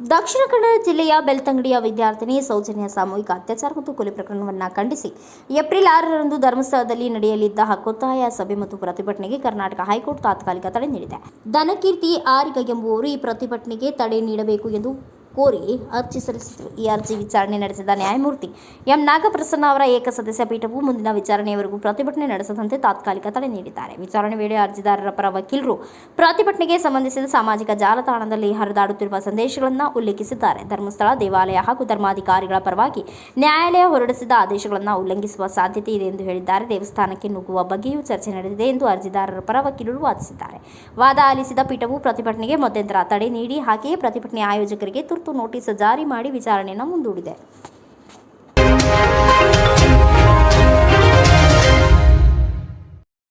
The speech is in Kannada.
ದಕ್ಷಿಣ ಕನ್ನಡ ಜಿಲ್ಲೆಯ ಬೆಳ್ತಂಗಡಿಯ ವಿದ್ಯಾರ್ಥಿನಿ ಸೌಜನ್ಯ ಸಾಮೂಹಿಕ ಅತ್ಯಾಚಾರ ಮತ್ತು ಕೊಲೆ ಪ್ರಕರಣವನ್ನು ಖಂಡಿಸಿ ಏಪ್ರಿಲ್ ಆರರಂದು ಧರ್ಮಸ್ಥಳದಲ್ಲಿ ನಡೆಯಲಿದ್ದ ಹಕ್ಕೊತ್ತಾಯ ಸಭೆ ಮತ್ತು ಪ್ರತಿಭಟನೆಗೆ ಕರ್ನಾಟಕ ಹೈಕೋರ್ಟ್ ತಾತ್ಕಾಲಿಕ ತಡೆ ನೀಡಿದೆ. ಧನಕೀರ್ತಿ ಆರಿಗ ಎಂಬುವರು ಈ ಪ್ರತಿಭಟನೆಗೆ ತಡೆ ನೀಡಬೇಕು ಎಂದು ಕೋರಿ ಅರ್ಜಿ ಸಲ್ಲಿಸಿದರು. ಈ ಅರ್ಜಿ ವಿಚಾರಣೆ ನಡೆಸಿದ ನ್ಯಾಯಮೂರ್ತಿ ಎಂ ನಾಗಪ್ರಸನ್ನ ಅವರ ಏಕಸದಸ್ಯ ಪೀಠವು ಮುಂದಿನ ವಿಚಾರಣೆಯವರೆಗೂ ಪ್ರತಿಭಟನೆ ನಡೆಸದಂತೆ ತಾತ್ಕಾಲಿಕ ತಡೆ ನೀಡಿದ್ದಾರೆ. ವಿಚಾರಣೆ ವೇಳೆ ಅರ್ಜಿದಾರರ ಪರ ವಕೀಲರು ಪ್ರತಿಭಟನೆಗೆ ಸಂಬಂಧಿಸಿದ ಸಾಮಾಜಿಕ ಜಾಲತಾಣದಲ್ಲಿ ಹರಿದಾಡುತ್ತಿರುವ ಸಂದೇಶಗಳನ್ನು ಉಲ್ಲೇಖಿಸಿದ್ದಾರೆ. ಧರ್ಮಸ್ಥಳ, ದೇವಾಲಯ ಹಾಗೂ ಧರ್ಮಾಧಿಕಾರಿಗಳ ಪರವಾಗಿ ನ್ಯಾಯಾಲಯ ಹೊರಡಿಸಿದ ಆದೇಶಗಳನ್ನು ಉಲ್ಲಂಘಿಸುವ ಸಾಧ್ಯತೆ ಇದೆ ಎಂದು ಹೇಳಿದ್ದಾರೆ. ದೇವಸ್ಥಾನಕ್ಕೆ ನುಗ್ಗುವ ಬಗ್ಗೆಯೂ ಚರ್ಚೆ ನಡೆದಿದೆ ಎಂದು ಅರ್ಜಿದಾರರ ಪರ ವಕೀಲರು ವಾದಿಸಿದ್ದಾರೆ. ವಾದ ಆಲಿಸಿದ ಪೀಠವು ಪ್ರತಿಭಟನೆಗೆ ಮಧ್ಯಂತರ ತಡೆ ನೀಡಿ, ಹಾಗೆಯೇ ಪ್ರತಿಭಟನೆ ಆಯೋಜಕರಿಗೆ ತುರ್ತು ನೋಟಿಸ್ ಜಾರಿ ಮಾಡಿ ವಿಚಾರಣೆಯನ್ನು ಮುಂದೂಡಿದೆ.